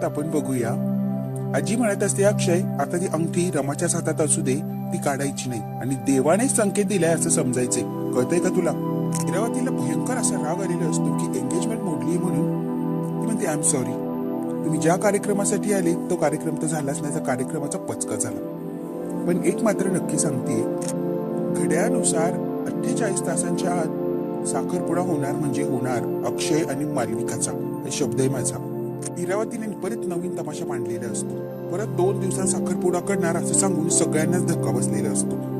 फक्त आपण बघूया. आजी म्हणत असते अक्षय आता ती अंगठी रमाच्याच हातात असू दे ती काढायची नाही. आणि देवाने संकेत दिलाय असं समजायचे कळतंय का तुला? इरावतीला भयंकर असा राग आलेला असतो की एंगेजमेंट मोडली म्हणून. ती म्हणते आय एम सॉरी तुम्ही ज्या कार्यक्रमासाठी आले तो कार्यक्रम तर झालाच नाही तर कार्यक्रमाचा पचका झाला. पण एक मात्र नक्की सांगते घड्यानुसार अठ्ठेचाळीस तासांच्या आत साखरपुडा होणार म्हणजे होणार अक्षय आणि मालविकाचा. शब्द आहे माझा. इरावतीने परत नवीन तमाशा मांडलेला असतो. परत दोन दिवसात साखरपुडा करणार असं सांगून सगळ्यांनाच धक्का बसलेला असतो.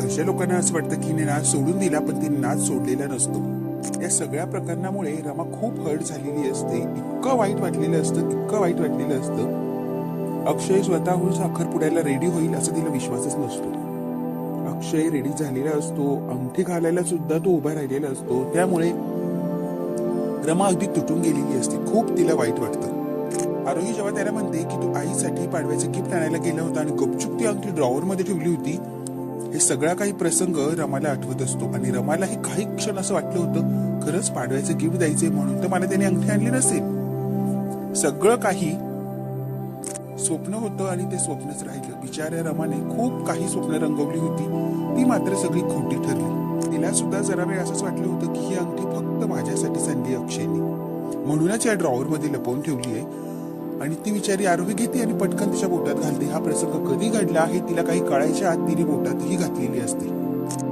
घरच्या लोकांना असं वाटतं की नाच सोडून दिला पण ती नाच सोडलेला नसतो. या सगळ्या प्रकरणामुळे रमा खूप हर्ट झालेली असते. इतकं वाईट वाटलेलं असतं इतकं वाईट वाटलेलं असतं. अक्षय स्वतःहून साखरपुड्याला रेडी होईल असा तिला विश्वासच नसतो. अक्षय रेडी झालेला असतो अंगठी घालायला सुद्धा तो उभा राहिलेला असतो. त्यामुळे रमा अगदी तुटून गेलेली असते. खूप तिला वाईट वाटतं. आरोही जेव्हा त्याला म्हणते की तू आईसाठी पाडव्याचं गिफ्ट आणायला गेला होता आणि गपचूप ती अंगठी ड्रॉवर मध्ये ठेवली होती हे सगळा काही प्रसंग रमाला आठवत असतो. आणि रमाला हे काही क्षण असं वाटलं होतं खरंच पाडव्याचं गिफ्ट द्यायचंय म्हणून तर मला त्याने अंगठी आणली नसेल. सगळं काही स्वप्न होतं आणि ते स्वप्नच राहिलं. बिचाऱ्या रमाने खूप काही स्वप्न रंगवली होती. ती मात्र सगळी खोटी ठरली. तिला सुद्धा जरा वेळ असंच वाटलं होतं की ही अंगठी फक्त माझ्यासाठी सांगली अक्षयने. म्हणूनच या ड्रॉवर मध्ये लपवून ठेवली आहे. आणि ती विचारी आरोग्य घेते आणि पटकन तिच्या बोटात घालते. हा प्रसंग कधी घडला हे तिला काही कळायच्या आत तिने बोटातही घातलेली असते.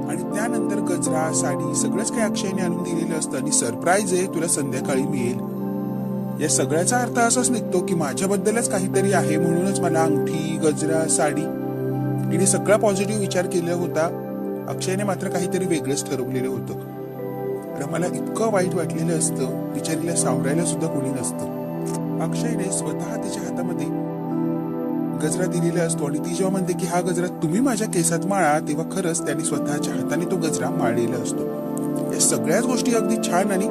आणि त्यानंतर गजरा साडी सगळंच काही अक्षयने आणून दिलेलं असतं आणि सरप्राईज आहे तुला संध्याकाळी मिळेल. या सगळ्याचा अर्थ असाच निघतो की माझ्याबद्दलच काहीतरी आहे म्हणूनच मला अंगठी गजरा साडी हिने सगळा पॉझिटिव्ह विचार केला होता. अक्षयने मात्र काहीतरी वेगळंच ठरवलेलं होतं. रमाला इतकं वाईट वाटलेलं असतं बिचारीला सावरायला सुद्धा कोणी नसतं. अक्षयने स्वतः तिच्या हातामध्ये गजरा दिलेला असतो आणि ती जेव्हा म्हणते की हा गजरा तुम्ही माझ्या केसात माळा तेव्हा खरंच त्यांनी स्वतःच्या हाताने तो गजरा माळलेला असतो. या सगळ्याच गोष्टी अगदी छान आणि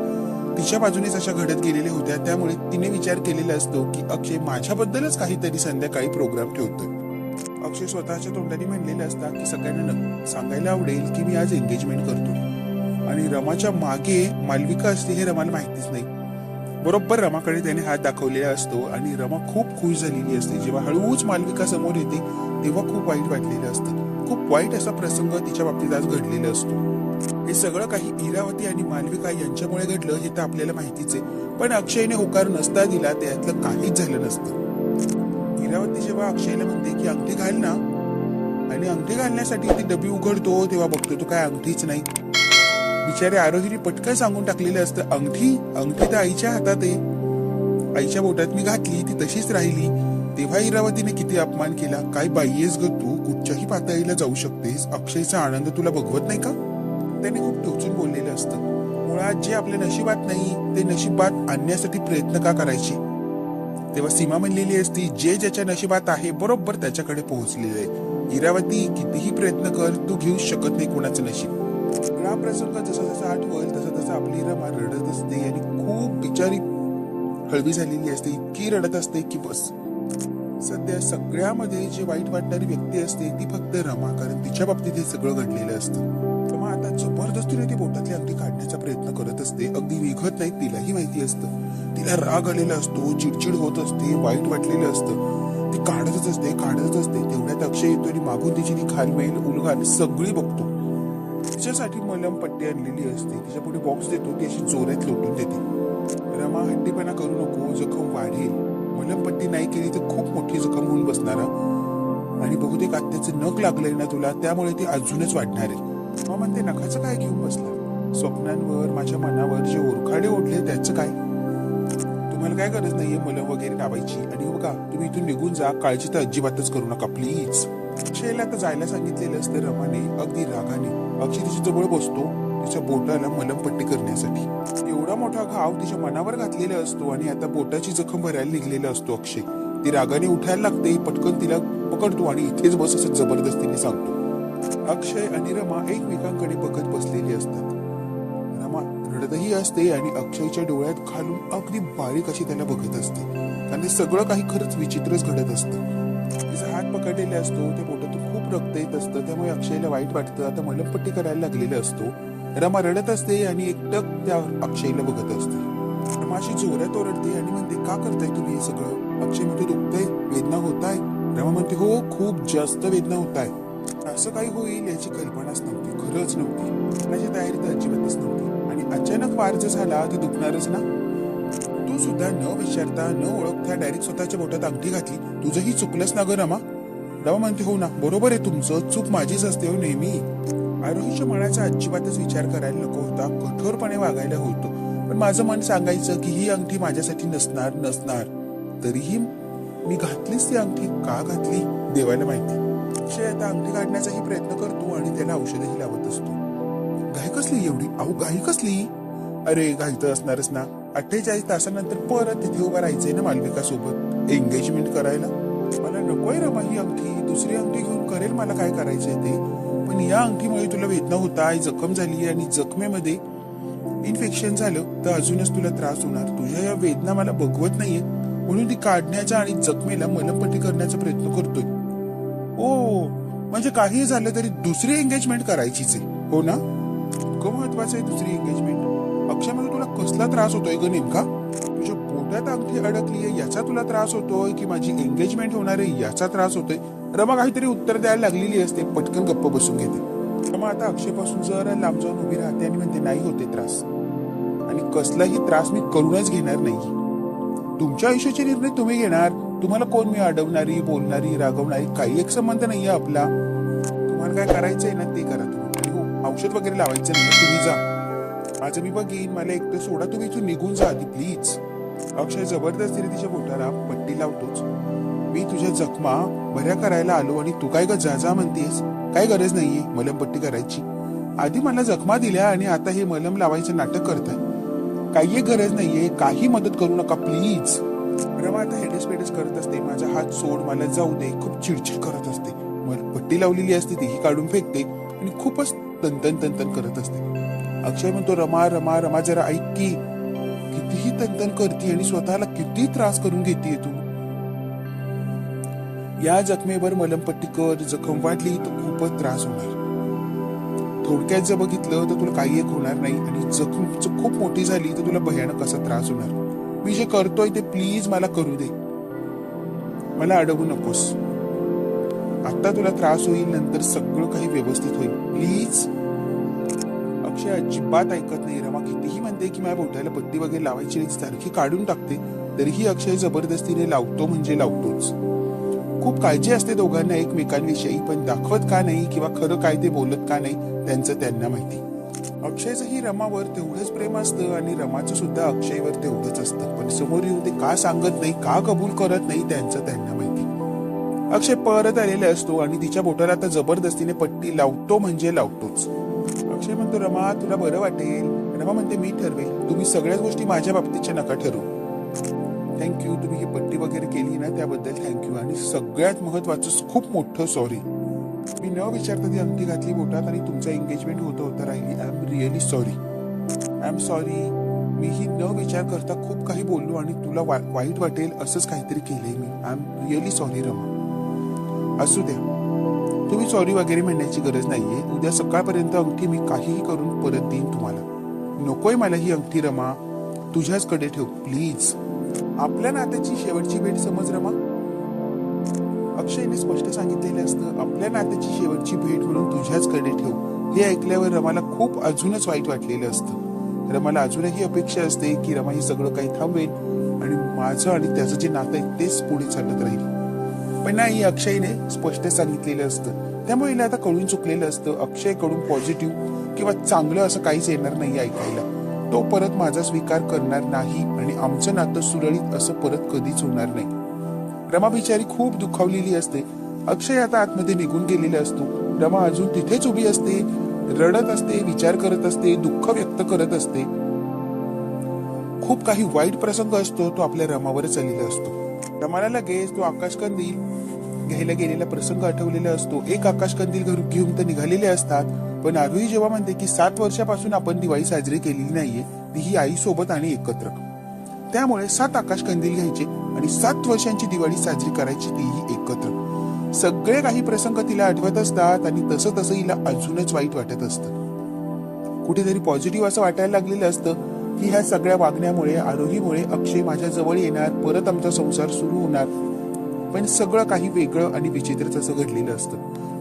तिच्या बाजूनेच अशा घडत गेलेल्या होत्या. त्यामुळे तिने विचार केलेला असतो की अक्षय माझ्याबद्दलच काहीतरी संध्याकाळी प्रोग्राम ठेवतोय. साक्षी स्वतःच्या तोंडाने म्हणलेले असतात की सगळ्यांना सांगायला आवडेल की मी आज एंगेजमेंट करतो. आणि रमाच्या मागे मालविका असते हे रमाला माहितीच नाही. बरोबर रमाकडे त्याने हात दाखवलेला असतो आणि रमा खूप खुश झालेली असते. जेव्हा हळूच मालविका समोर येते तेव्हा खूप वाईट वाटलेलं असतं. खूप वाईट असा प्रसंग तिच्या बाबतीत आज घडलेला असतो. हे सगळं काही इरावती आणि मालविका यांच्यामुळे घडलं हे तर आपल्याला माहितीच आहे. पण अक्षयने होकार नसता दिला त्यातलं काहीच झालं नसतं. इरावती जेव्हा अक्षयला म्हणते की अंगठी घाल ना आणि अंगठी घालण्यासाठी ती डबी उघडतो तेव्हा बघतो तो काय अंगठीच नाही. बिचारे आरोहीने पटकन सांगून टाकलेलं असतं अंगठी अंगठी तर आईच्या हातात आहे. आईच्या बोटात मी घातली ती तशीच राहिली. तेव्हा इरावतीने किती अपमान केला काय बाई आहेस ग तू? कुठच्याही पातळीला जाऊ शकतेस. अक्षयचा आनंद तुला बघवत नाही का? त्याने खूप टोचून बोललेलं असतं. मुळात जे आपल्या नशिबात नाही ते नशिबात आणण्यासाठी प्रयत्न का करायचे? तेव्हा सीमा म्हणलेली असती जे ज्याच्या नशिबात आहे बरोबर त्याच्याकडे पोहोचलेलं आहे. इरावती कितीही प्रयत्न कर तू घेऊ शकत नाही कोणाचं नशीब. सगळा प्रसंग जसा जसा आठवल तसा तसा आपली रमा रडत असते आणि खूप बिचारी हळवी झालेली असते इतकी रडत असते की बस. सध्या सगळ्यामध्ये जी वाईट वाटणारी व्यक्ती असते ती फक्त रमा कारण तिच्या बाबतीत हे सगळं घडलेलं असतं. रमा आता जबरदस्तीने ती बोटातली अगदी काढण्याचा प्रयत्न करत असते. अगदी निघत नाही तिलाही माहिती असतं. तिला राग आलेला असतो चिडचिड होत असते वाईट वाटलेलं असतं. ती काढतच असते काढतच असते. तेवढ्यात अक्षय येतो आणि मागून तिची ती खालमेल उलघाल सगळी बघतो. तिच्यासाठी मलम पट्टी आणलेली असते. तिच्या पुढे बॉक्स देतो ती अशी जोरात लोटून देते. रमा हट्टीपणा करू नको जखम वाढेल. मलम पट्टी नाही केली तर खूप मोठी जखम होऊन बसणार. आणि बहुतेक आत्याचं नख लागलंय ना तुला? त्यामुळे ती अजूनच वाढणार आहे. म्हणते नखाचं काय घेऊन बसला? स्वप्नांवर माझ्या मनावर जे ओरखाडे ओढले त्याचं काय? तुम्हाला काय गरज नाहीये मलम वगैरे लावायची? आणि बघा तुम्ही इथून निघून जा काळजी तर अजिबातच करू नका प्लीज. अक्षयला तर जायला सांगितलेलं असतं रमाने अगदी रागाने. अक्षय तिच्या जवळ बसतो तिच्या बोटाला मलमपट्टी करण्यासाठी. एवढा मोठा घाव तिच्या मनावर घातलेला असतो आणि आता बोटाची जखम भरायला निघलेला असतो अक्षय. ती रागाने उठायला लागते पटकन तिला पकडतो आणि इथेच बस असं जबरदस्तीने सांगतो. अक्षय आणि रमा एकमेकांकडे बघत बसलेली असतात. रमा रडतही असते आणि अक्षयच्या डोळ्यात खालून अगदी बारीक अशी त्याला बघत असते. आणि ते सगळं काही खरंच विचित्रच घडत असतं. तिचा हात पकडलेला असतो त्या पोटातून खूप रक्त येत असतं त्यामुळे अक्षयला वाईट वाटतं. आता मलमपट्टी करायला लागलेला असतो. रमा रडत असते आणि एकटक त्या अक्षयला बघत असते. रमाशी जोरात ओरडते आणि म्हणते का करताय तुम्ही हे सगळं? अक्षय म्हणतो दुखतंय वेदना होत आहे. रमा म्हणते हो खूप जास्त वेदना होत आहे. असं काही होईल याची कल्पनाच नव्हती खरंच नव्हती. माझी तयारी तर अजिबातच नव्हती. आणि अचानक वार जर झाला तर दुखणारच ना? तू सुद्धा न विचारता न ओळखता डायरेक्ट स्वतःच्या बोटात अंगठी घातली. तुझंही चुकलंच ना ग रमा. रमा म्हणते हो ना बरोबर आहे तुमचं. चूक माझीच असते हो नेहमी. आरोहीच्या मनाचा अजिबातच विचार करायला नको होता. कठोरपणे वागायला होतो. पण माझं मन सांगायचं की ही अंगठी माझ्यासाठी नसणार नसणार. तरीही मी घातलीच ती अंगठी. का घातली? देवाला माहिती. अक्षय आता अंगठी काढण्याचाही प्रयत्न करतो आणि त्याला औषधही लावत असतो. घाई कसली एवढी? अहो घाई कसली? अरे घाई तर असणारच ना. अठ्ठेचाळीस तासानंतर परत तिथे उभा राहायचंय ना मालविका सोबत एंगेजमेंट करायला. मला नकोय रमा ही अंगठी. दुसरी अंगठी घेऊन करेल मला काय करायचंय ते? पण या अंगठीमुळे तुला वेदना होत आहे जखम झाली आणि जखमेमध्ये इन्फेक्शन झालं तर अजूनच तुला त्रास होणार. तुझ्या या वेदना मला बघवत नाहीये म्हणून ती काढण्याचा आणि जखमेला मलमपट्टी करण्याचा प्रयत्न करतोय. ओ म्हणजे काही झालं तरी दुसरी एंगेजमेंट करायचीच आहे. हो ना? इतकं महत्वाचं आहे दुसरी एंगेजमेंट अक्षयमध्ये म्हणजे तुला कसला त्रास होतोय ग नेमका? तुझ्या पोटात अंगठी अडकली आहे याचा तुला त्रास होतोय की माझी एंगेजमेंट होणार आहे याचा त्रास होतोय? रमा काहीतरी उत्तर द्यायला लागलेली असते पटकन गप्प बसून घेते. रमा आता अक्षयपासून जरा लांब जाऊन उभी राहते आणि म्हणते नाही होते त्रास. आणि कसलाही त्रास मी करूनच घेणार नाही. तुमच्या आयुष्याचे निर्णय तुम्ही घेणार. तुम्हाला कोण मी अडवणारी बोलणारी रागवणारी काही एक संबंध नाहीये आपला. तुम्हाला काय करायचंय ना ते करा तुम्ही. हो औषध वगैरे लावायचं नाही तुम्ही जा. माझं मी बघीन मला एकटं सोडा तुम्ही इथून निघून जा आधी प्लीज अक्षय जबरदस्तीने तिच्या बोटाला पट्टी लावतोच. मी तुझ्या जखमा बऱ्या करायला आलो आणि तू काय ग जा जा म्हणतेस. काय गरज नाहीये मलमपट्टी करायची. आधी मला जखमा दिल्या आणि आता हे मलम लावायचं नाटक करताय. काही गरज नाहीये काही मदत करू नका प्लीज रमा आता हेडेस पेडेस करत असते. माझा हात सोड मला जाऊ दे. खूप चिडचिड करत असते. मला पट्टी लावलेली असते तीही काढून फेकते आणि खूपच तंतन तंतन करत असते. अक्षय म्हणतो रमा रमा रमा जरा ऐक की कितीही तंतन करते आणि स्वतःला किती त्रास करून घेते तू या जखमेवर मलमपट्टी कर जखम वाढली तर खूपच त्रास होणार. थोडक्यात जर बघितलं तर तुला काही एक होणार नाही आणि जखम खूप मोठी झाली तर तुला भयानक असा त्रास होणार. मी जे करतोय ते प्लीज मला करू दे. मला अडवू नकोस. आता तुला त्रास होईल नंतर सगळं काही व्यवस्थित होईल. प्लीज अक्षय अजिबात ऐकत नाही रमा कितीही म्हणते की माझ्या बोटाला पट्टी वगैरे लावायची नाही सारखी काढून टाकते तरीही अक्षय जबरदस्तीने लावतो म्हणजे लावतोच. खूप काळजी असते दोघांना एकमेकांविषयी पण दाखवत का नाही किंवा खरं काय ते बोलत का नाही त्यांचं त्यांना माहिती. अक्षयचंही रमावर तेवढंच प्रेम असतं आणि रमाचं सुद्धा अक्षयवर तेवढंच असतं. पण समोर येऊन ते का सांगत नाही का कबूल करत नाही त्यांचं त्यांना माहिती. अक्षय परत आलेला असतो आणि तिच्या बोटाला आता जबरदस्तीने पट्टी लावतो म्हणजे लावतोच. अक्षय म्हणतो रमा तुला बरं वाटेल. रमा म्हणते मी ठरवेल. तुम्ही सगळ्याच गोष्टी माझ्या बाबतीतच्या नका ठरवू. थँक्यू तुम्ही ही पट्टी वगैरे केली ना त्याबद्दल थँक्यू आणि सगळ्यात महत्वाचं खूप मोठं सॉरी मी न विचारता ती अंगठी घातली बोटात आणि तुमचं एंगेजमेंट होतं होता राहिली. I am really sorry I am sorry मी ही न विचार करता खूप काही बोललो आणि तुला वा- वाईट वाटेल असंच काहीतरी केलंय मी. I am really sorry Rama. असू द्या. तुम्ही सॉरी वगैरे म्हणण्याची गरज नाहीये. उद्या सकाळपर्यंत अंगठी मी काहीही करून परत देईन तुम्हाला. नकोय मला ही अंगठी रमा. तुझ्याचकडे ठेव प्लीज आपल्या नात्याची शेवटची भेट समज रमा. अक्षयने स्पष्ट सांगितलेलं असतं आपल्या नात्याची शेवटची भेट म्हणून तुझ्याचकडे ठेव. हे ऐकल्यावर रमाला खूप अजूनच वाईट वाटलेलं असतं. रमाला अजूनही अपेक्षा असते की रमा हे सगळं काही थांबवेल आणि माझं आणि त्याचं जे नातं आहे तेच पुढे चालत राहील. पण नाही अक्षयने स्पष्ट सांगितलेलं असतं. त्यामुळे हिला आता कळून चुकलेलं असतं अक्षयकडून पॉझिटिव्ह किंवा चांगलं असं काहीच येणार नाही ऐकायला. तो परत माझा स्वीकार करणार नाही आणि आमचं नातं सुरळीत असं परत कधीच होणार नाही. रमा बिचारी खूप दुखावलेली असते. अक्षय आता आतमध्ये निघून गेलेला असतो. रमा अजून तिथेच उभी असते रडत असते विचार करत असते दुःख व्यक्त करत असते. खूप काही वाईट प्रसंग असतो तो आपल्या रमावरच आलेला असतो. रमाला लगेच तो आकाशकंदील घ्यायला गेलेला प्रसंग आठवलेला असतो. एक आकाशकंदील घरून घेऊन तर निघालेले असतात पण आरोही जेव्हा म्हणते की सात वर्षापासून आपण दिवाळी साजरी केलेली नाहीये ती ही आई सोबत आणि एकत्र. त्यामुळे सात आकाश कंदील घ्यायचे. आणि सात वर्षांची दिवाळी साजरी करायची तीही एकत्र. सगळे काही प्रसंग तिला आठवत असतात आणि तसं तसं हिला अजूनच वाईट वाटत असतं. कुठेतरी पॉझिटिव्ह असं वाटायला लागलेलं असतं की ह्या सगळ्या वागण्यामुळे आरोहीमुळे अक्षय माझ्या जवळ येणार परत आमचा संसार सुरू होणार. पण सगळं काही वेगळं आणि विचित्रच असं घडलेलं असतं.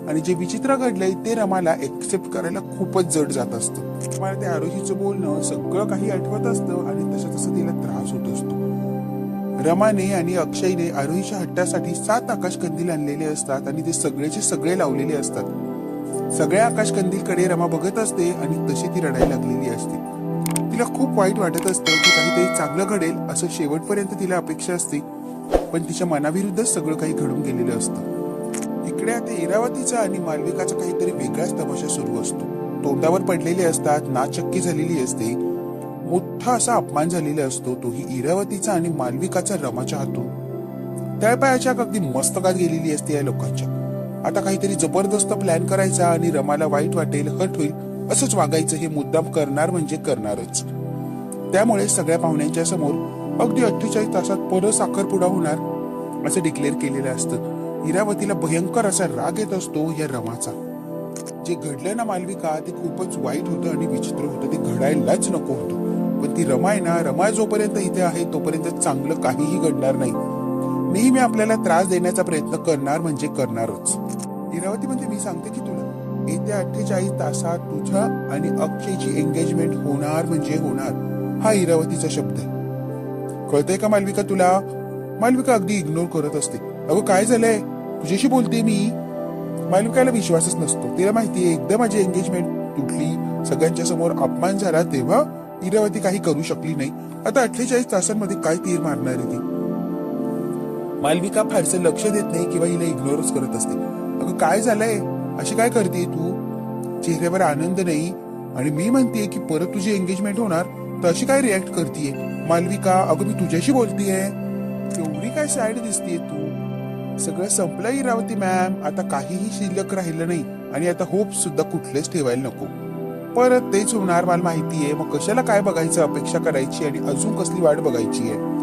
आणि जे विचित्र घडलंय ते रमाला एक्सेप्ट करायला खूपच जड जात असतं. मला ते आरोहीचं बोलणं सगळं काही आठवत असतं आणि तसं तसं तिला त्रास होत असतो. रमाने आणि अक्षयने आरोहीच्या हट्टासाठी सात आकाशकंदील आणलेले असतात आणि ते सगळेचे सगळे लावलेले असतात. सगळ्या आकाशकंदीलकडे रमा बघत असते आणि तशी ती रडायला लागलेली असते. तिला खूप वाईट वाटत असतं की काहीतरी चांगलं घडेल असं शेवटपर्यंत तिला अपेक्षा असते. पण तिच्या मनाविरुद्धच सगळं काही घडून गेलेलं असतं. इकडे आता इरावतीचा आणि मालविकाचा काहीतरी वेगळाच तमाशा सुरू असतो. तोंडावर पडलेले असतात नाचक्की झालेली असते. मोठा असा अपमान झालेला असतो तोही इरावतीचा आणि मालविकाचा रमाच्या हातून. तळपायाच्या अगदी मस्तकात गेलेली असते या लोकांच्या. आता काहीतरी जबरदस्त प्लॅन करायचा आणि रमाला वाईट वाटेल हट होईल असंच वागायचं हे मुद्दाम करणार म्हणजे करणारच. त्यामुळे सगळ्या पाहुण्यांच्या समोर अगदी अठ्ठेचाळीस तासात परत साखरपुडा होणार असं डिक्लेअर केलेलं असतं. इरावतीला भयंकर असा राग येत असतो या रमाचा. जे घडलं ना मालविका ते खूपच वाईट होतं आणि विचित्र होतं ते घडायलाच नको होतं. पण ती रमाय ना रमाय जोपर्यंत इथे आहे तोपर्यंत चांगलं काहीही घडणार नाही. नेहमी आपल्याला त्रास देण्याचा प्रयत्न करणार म्हणजे करणारच. इरावती म्हणजे मी सांगते की तुला येत्या अठ्ठेचाळीस तासात तुझ्या आणि अक्षयची एंगेजमेंट होणार म्हणजे होणार हा इरावतीचा शब्द आहे. कळतंय का मालविका तुला? मालविका अगदी इग्नोर करत असते. अगं काय झालंय? तुझ्याशी बोलते मी. मालविकाला विश्वासच नसतो. तिला माहितीये एकदा माझी एंगेजमेंट तुटली सगळ्यांच्या समोर अपमान झाला तेव्हा इरावती काही करू शकली नाही. आता अठ्ठेचाळीस तासांमध्ये काय तीर मारणार आहे ती? मालविका फारसं लक्ष देत नाही किंवा हिला इग्नोरच करत असते. अगं काय झालंय? अशी काय करते तू? चेहऱ्यावर आनंद नाही. आणि मी म्हणतेय की परत तुझी एंगेजमेंट होणार तर अशी काय रिॲक्ट करतेय? मालविका अगं मी तुझ्याशी बोलतीये. एवढी काय साईड दिसतेय तू? सगळं संपलं इरावती मॅम आता काहीही शिल्लक राहिलं नाही. आणि आता होप सुद्धा कुठलेच ठेवायला नको. परत तेच होणार मला माहिती आहे. मग कशाला काय बघायचं? अपेक्षा करायची आणि अजून कसली वाट बघायची आहे?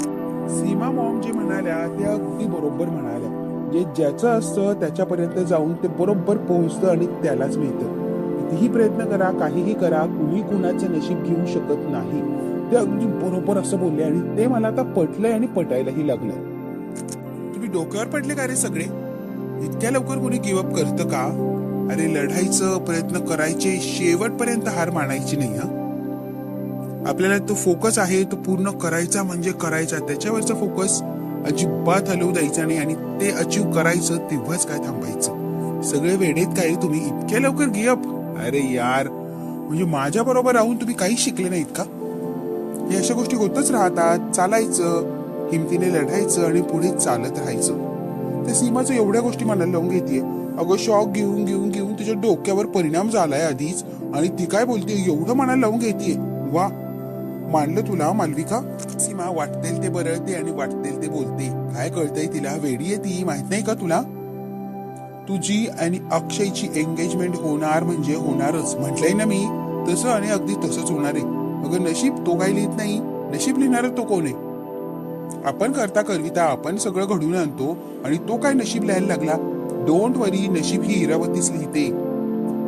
सीमा मॉम जे म्हणाल्या ते अगदी बरोबर म्हणाल्या. जे ज्याचं असतं त्याच्यापर्यंत जाऊन ते बरोबर पोहोचतं आणि त्यालाच मिळतं. कितीही प्रयत्न करा काहीही करा कुणी कुणाचं नशीब घेऊ शकत नाही. ते अगदी बरोबर असं बोलले आणि ते मला आता पटलंय आणि पटायलाही लागलंय तुम्ही डोक्यावर पडले का रे सगळे? इतक्या लवकर कोणी गिवअप करतं का? अरे लढायचं प्रयत्न करायचे शेवटपर्यंत हार मानायची नाही हा? आपल्याला तो फोकस आहे तो पूर्ण करायचा म्हणजे करायचा. त्याच्यावरचा फोकस अजिबात हलवू द्यायचा नाही आणि ते अचीव करायचं तेव्हाच काय थांबायचं. सगळे वेडेत काय तुम्ही? इतक्या लवकर गिअप अरे यार म्हणजे माझ्या बरोबर राहून तुम्ही काही शिकले नाहीत का? हे अशा गोष्टी होतच राहतात. चालायचं हिमतीने लढायचं आणि पुढे चालत राहायचं. त्या सीमाचं एवढ्या गोष्टी मनाला लावून घेते अगं शॉक घेऊन घेऊन तिच्या डोक्यावर परिणाम झालाय आधीच. आणि ती काय बोलते? एवढं मनाला लावून घेते वा. मानलं तुला मालविका? सीमा वाटतेल ते बरळते आणि वाटतेल ते बोलते. काय कळतंय तिला? वेडी आहे ती. माहीत नाही का तुला? तुझी आणि अक्षयची एंगेजमेंट होणार म्हणजे होणारच. म्हटलंय ना मी. तसं आणि अगदी तसंच होणार आहे. अगं नशीब तो काही लिहित नाही. नशीब लिहिणार तो कोण आहे? आपण करता करविता आपण सगळं घडून आणतो आणि तो काय नशीब लिहायला लागला? डोंट वरी नशीब ही इरावतीच लिहिते.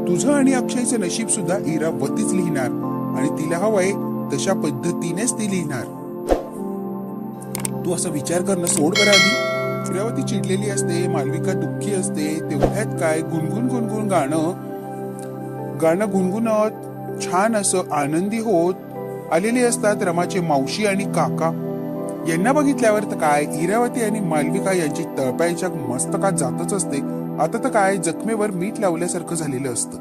तुझं आणि अक्षयचं नशीब सुद्धा इरावतीच लिहिणार आणि तिला हवंय तशा पद्धतीनेच ती लिहिणार. तू असा विचार करणं सोड बरं आधी. इरावती चिडलेली असते मालविका दुःखी असते तेवढ्यात काय गुणगुण गुणगुण गाणं. गाणं गुणगुणत छान असं आनंदी होत आलेले असतात रमाचे मावशी आणि काका. यांना बघितल्यावर तर काय इरावती आणि मालविका यांची तळपायच्या मस्तकात जातच असते. आता तर काय जखमेवर मीठ लावल्यासारखं झालेलं असतं.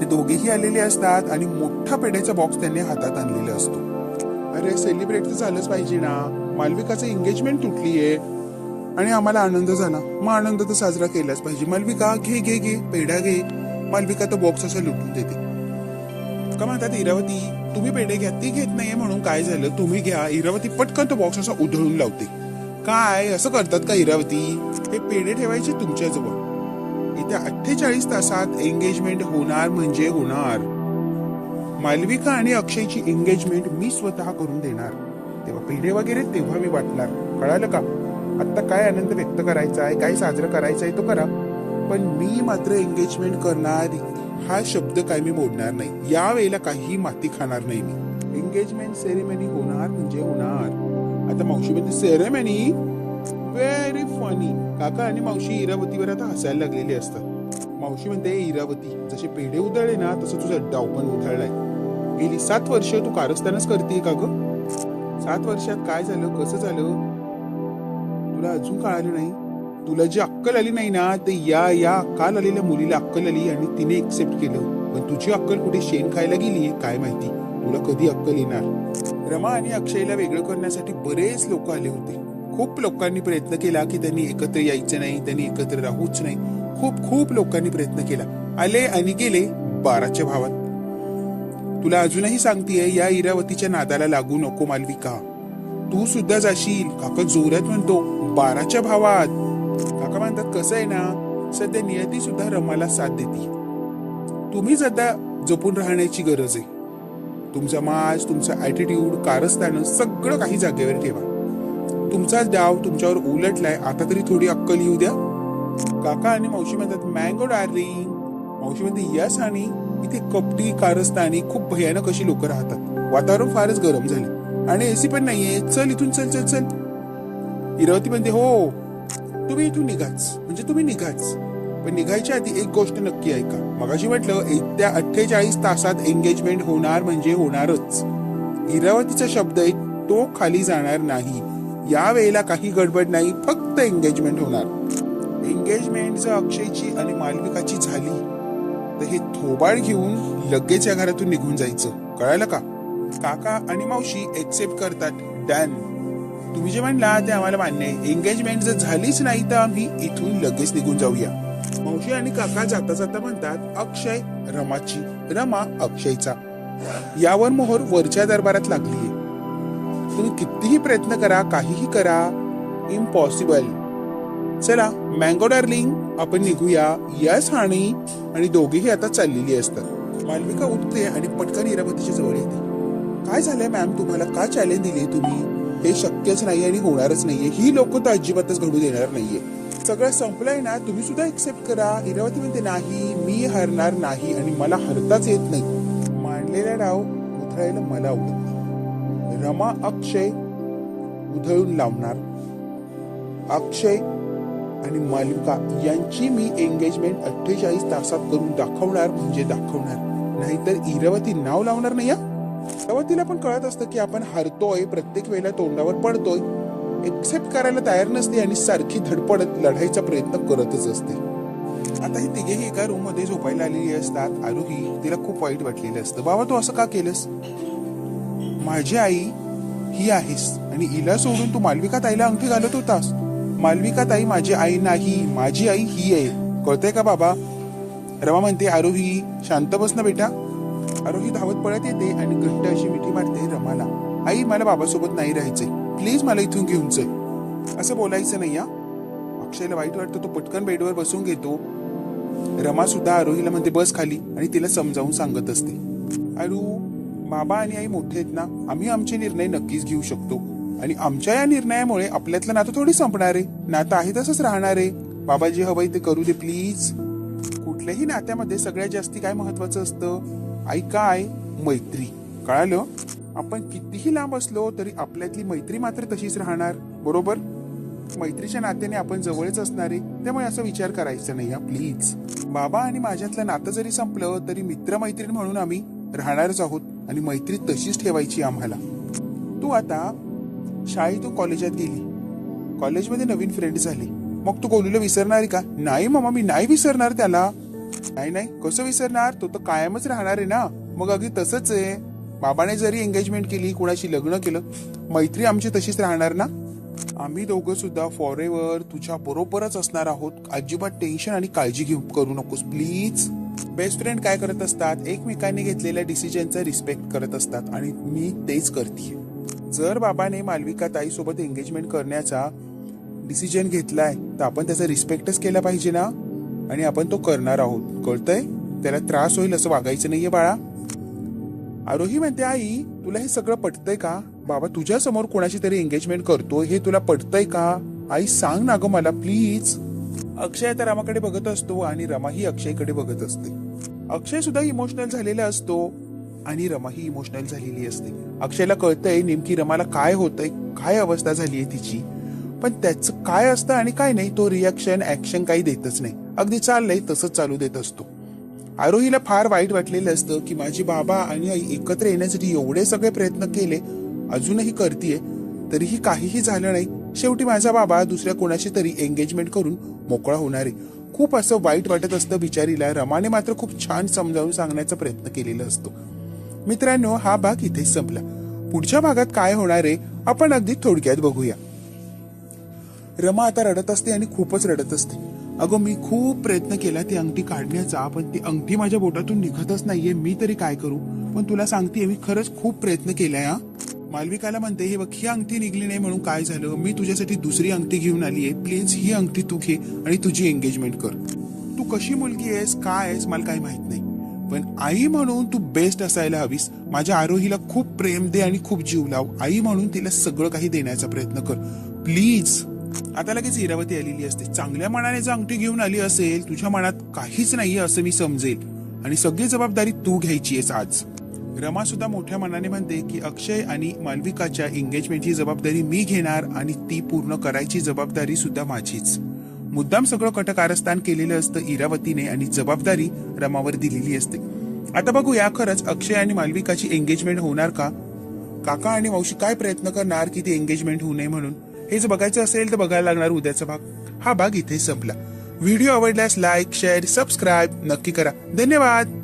ते दोघेही आलेले असतात आणि मोठा पेढ्याचा बॉक्स त्यांनी हातात आणलेला असतो. अरे सेलिब्रेट तर झालंच पाहिजे ना. मालविकाचं एंगेजमेंट तुटलीये. आणि आम्हाला आनंद झाला. मग आनंद तर साजरा केलाच पाहिजे. मालविका घे घे घे पेढा घे. मालविका तर बॉक्स असा लुटून देते. का म्हणतात इरावती? तुम्ही पेढे घ्या ती घेत नाहीये म्हणून काय झालं? तुम्ही घ्या. इरावती पटकन तो बॉक्स असा उधळून लावते. काय? असं करतात का इरावती? हे पेढे ठेवायचे तुमच्याजवळ येत्या अठ्ठेचाळीस तासात एंगेजमेंट होणार म्हणजे होणार. मालविका आणि अक्षयची एंगेजमेंट मी स्वतः करून देणार. तेव्हा पेढे वगैरे तेव्हा मी वाटणार. कळालं का? आत्ता काय आनंद व्यक्त करायचा आहे काय साजरं करायचं आहे तो करा. पण मी मात्र एंगेजमेंट करणार हा शब्द काय मी मोडणार नाही. या वेळेला काही माती खाणार नाही मी. एंगेजमेंट सेरेमनी होणार म्हणजे होणार. आता मावशी म्हणजे सेरेमनी व्हेरी फनी काका आणि मावशी इरावतीवर आता हसायला लागलेली असतात. मावशी म्हणते इरावती जसे पेढे उधळले ना तसं तुझा डाव पण उधळलाय. गेली सात वर्ष तू कारस्थानच करते का ग? सात वर्षात काय झालं कसं झालं? तुला अजून कळालं नाही? तुला जी अक्कल आली नाही ना ते या या काल आलेल्या मुलीला अक्कल आली आणि तिने एक्सेप्ट केलं. पण तुझी अक्कल कुठे शेण खायला गेली काय माहिती? तुला कधी अक्कल येणार? रमा आणि अक्षयला वेगळं करण्यासाठी बरेच लोक आले होते. खूप लोकांनी प्रयत्न केला की त्यांनी एकत्र यायचं नाही त्यांनी एकत्र राहूच नाही. खूप खूप लोकांनी प्रयत्न केला. आले आणि गेले बाराच्या भावात. तुला अजूनही सांगतेय या इरावतीच्या नादाला लागू नको मालविका. तू सुद्धा जाशील. काका जोरात म्हणतो बाराच्या भावात. काका म्हणतात कसं आहे ना सध्या नियती सुद्धा रमाला साथ देते. तुम्ही सध्या जपून राहण्याची गरज आहे. तुमचा माज तुमचा ॲटिट्यूड कारस्थानं सगळं काही जागेवर ठेवा. तुमचा डाव तुमच्यावर उलटलाय आता तरी थोडी अक्कल येऊ द्या. काका आणि मावशी म्हणतात मँगो डार्लिंग मावशी म्हणते यस आणि इथे कपटी कारस्थानी खूप भयानक अशी लोक राहतात. वातावरण फारच गरम झाले आणि एसी पण नाहीये. चल इथून चल चल चल. इरावती म्हणते हो तुम्ही इथून निघाच. म्हणजे तुम्ही निघाच. पण निघायच्या आधी एक गोष्ट नक्की ऐका. मगाशी म्हटलं त्या अठ्ठेचाळीस तासात एंगेजमेंट होणार म्हणजे होणारच. इरावतीचा शब्द आहे तो खाली जाणार नाही. या वेळेला काही गडबड नाही फक्त एंगेजमेंट होणार. एंगेजमेंट जर अक्षयची आणि मालविकाची झाली. तर हे थोबाड घेऊन लगेच या घरातून निघून जायचं. कळालं का? काका आणि मावशी एक्सेप्ट करतात. डॅन तुम्ही जे म्हणला ते आम्हाला मान्य आहे. एंगेजमेंट जर झालीच नाही तर आम्ही इथून लगेच निघून जाऊया. मावशी आणि काका जाता जाता म्हणतात अक्षय रमाची रमा अक्षयचा. यावर मोहर वरच्या दरबारात लागलीये. तुम्ही कितीही प्रयत्न करा काहीही करा इम्पॉसिबल चला मँगो डार्लिंग आपण निघूया. यस हाणी आणि दोघेही आता चाललेली असतात. मालविका उठते आणि पटकन इरावतीच्या जवळ येते. काय झालंय मॅम तुम्हाला का चॅलेंज दिले तुम्ही? हे शक्यच नाही आणि होणारच नाहीये. ही लोक तर अजिबातच घडू देणार नाहीये. सगळं संपलंय ना तुम्ही सुद्धा एक्सेप्ट करा. इरावती म्हणते नाही मी हरणार नाही आणि मला हरताच येत नाही. मांडलेला डाव उधळायला मला आवडत रमा अक्षय उधळून लावणार. अक्षय आणि मालिका यांची मी एंगेजमेंट अठ्ठेचाळीस तासात करून दाखवणार म्हणजे दाखवणार. नाहीतर इरावती नाव लावणार नाही हा पण कळत असतं की आपण हरतोय प्रत्येक वेळेला तोंडावर पडतोय. एक्सेप्ट करायला तयार नसते आणि सारखी धडपडत लढायचा प्रयत्न करतच असते. आता हे तिघेही एका रूममध्ये झोपायला आलेली असतात. आरोही तिला खूप वाईट वाटलेलं असतं. बाबा तू असं का केलंस? माझी आई ही आहेस आणि हिला सोडून तू मालविका ताईला अंगठी घालत होतास. मालविका ताई माझी आई नाही माझी आई ही आहे. कळतंय का बाबा? रमा म्हणते आरोही शांत बस ना बेटा. आरोही धावत पळत येते आणि घट्ट अशी मिठी मारते रमाला. आई मला बाबासोबत नाही राहायचंय. प्लीज मला इथून घेऊन चल. असं बोलायचं नाही या अक्षयला वाईट वाटतं तो पटकन बेडवर बसून घेतो. रमा सुद्धा आरोहीला म्हणते बस खाली आणि तिला समजावून सांगत असते. आरू बाबा आणि आई मोठे आहेत ना आम्ही आमचे निर्णय नक्कीच घेऊ शकतो. आणि आमच्या या निर्णयामुळे आपल्यातलं नातं थोडी संपणार आहे. नातं आहे तसंच राहणार आहे. बाबा जे हवंय ते करू दे प्लीज कुठल्याही नात्यामध्ये सगळ्यात जास्ती काय महत्वाचं असतं? आई काय मैत्री. कळालं? आपण कितीही लांब असलो तरी आपल्यातली मैत्री मात्र तशीच राहणार बरोबर? मैत्रीच्या नात्याने आपण जवळच असणार आहे त्यामुळे असा विचार करायचा नाही प्लीज बाबा आणि माझ्यातलं नातं जरी संपलं तरी मित्रमैत्रीण म्हणून आम्ही राहणारच आहोत आणि मैत्री तशीच ठेवायची आम्हाला. तू आता शाळेतून कॉलेजात गेली. कॉलेजमध्ये नवीन फ्रेंड झाली. मग तू गोलूला विसरणार आहे का? नाही मामा मी नाही विसरणार त्याला. नाही नाही कसं विसरणार? तो तर कायमच राहणार आहे ना. मग अगदी तसंच आहे. बाबाने जरी एंगेजमेंट केली कुणाशी लग्न केलं मैत्री आमची तशीच राहणार ना? आम्ही दोघं सुद्धा फॉरेवर तुझ्या बरोबरच असणार आहोत. अजिबात टेन्शन आणि काळजी घेऊ करू नकोस प्लीज बेस्ट फ्रेंड काय करत असतात? एकमेकांनी घेतलेल्या डिसिजनचा रिस्पेक्ट करत असतात आणि मी तेच करते जर बाबाने मालविका ताई सोबत एंगेजमेंट करण्याचा डिसिजन घेतलाय तर आपण त्याचा रिस्पेक्टच केला पाहिजे ना? आणि आपण तो करणार आहोत. कळतंय? त्याला त्रास होईल असं वागायचं नाहीये बाळा. आरोही म्हणते आई तुला हे सगळं पटतंय का? बाबा तुझ्या समोर कोणाची तरी एंगेजमेंट करतोय हे तुला पटतंय का? आई सांग ना ग मला प्लीज अक्षय तर रमाकडे बघत असतो आणि रमा ही अक्षयकडे बघत असते. अक्षय सुद्धा इमोशनल झालेला असतो आणि रमा ही इमोशनल झालेली असते. अक्षयला कळतंय नेमकी रमाला काय होतंय काय अवस्था झालीये तिची. पण त्याचं काय असतं आणि काय नाही तो रिॲक्शन ऍक्शन काही देतच नाही. अगदी चाललंय तसंच चालू देत असतो. आरोहीला फार वाईट वाटलेलं असतं की माझी बाबा आणि आई एकत्र येण्यासाठी एवढे सगळे प्रयत्न केले अजूनही करतीये तरीही काहीही झालं नाही. शेवटी माझा बाबा दुसऱ्या कोणाशी तरी एंगेजमेंट करून मोकळा होणार आहे. खूप असं वाईट वाटत असतं बिचारीला. रमाने मात्र खूप छान समजावून सांगण्याचा प्रयत्न केलेला असतो. मित्रांनो हा भाग इथेच संपला. पुढच्या भागात काय होणार आहे आपण अगदी थोडक्यात बघूया. रमा आता रडत असते आणि खूपच रडत असते. अगं मी खूप प्रयत्न केला ती अंगठी काढण्याचा पण ती अंगठी माझ्या बोटातून निघतच नाहीये. मी तरी काय करू? पण तुला सांगते मी खरंच खूप प्रयत्न केलाय हा. मालविकाला म्हणते हे बघ ही अंगठी निघली नाही म्हणून काय झालं? मी तुझ्यासाठी दुसरी अंगठी घेऊन आली आहे. प्लीज ही अंगठी तू घे आणि तुझी एंगेजमेंट कर. तू कशी मुलगी आहेस? काय आहेस? मला काही माहीत नाही. पण आई म्हणून तू बेस्ट असायला हवीस. माझ्या आरोहीला खूप प्रेम दे आणि खूप जीव लाव. आई म्हणून तिला सगळं काही देण्याचा प्रयत्न कर. प्लीज. आता लगेच इरावती आलेली असते. चांगल्या मनाने जर अंगठी घेऊन आली असेल तुझ्या मनात काहीच नाहीये असं मी समजेल. आणि सगळी जबाबदारी तू घ्यायची आहेस आज. रमा सुद्धा मोठ्या मनाने म्हणते की अक्षय आणि मालविकाच्या एंगेजमेंटची जबाबदारी मी घेणार आणि ती पूर्ण करायची जबाबदारी सुद्धा माझीच. मुद्दाम सगळं कटकारस्थान केलेलं असतं इरावतीने आणि जबाबदारी रमावर दिलेली असते. आता बघूया खरंच अक्षय आणि मालविकाची एंगेजमेंट होणार का? काका आणि मावशी काय प्रयत्न करणार की ती एंगेजमेंट होऊ नये म्हणून? हे जर बघायचं असेल तर बघायला लागणार उद्याचा भाग. हा भाग इथे संपला. व्हिडिओ आवडल्यास लाईक शेअर सबस्क्राईब नक्की करा. धन्यवाद.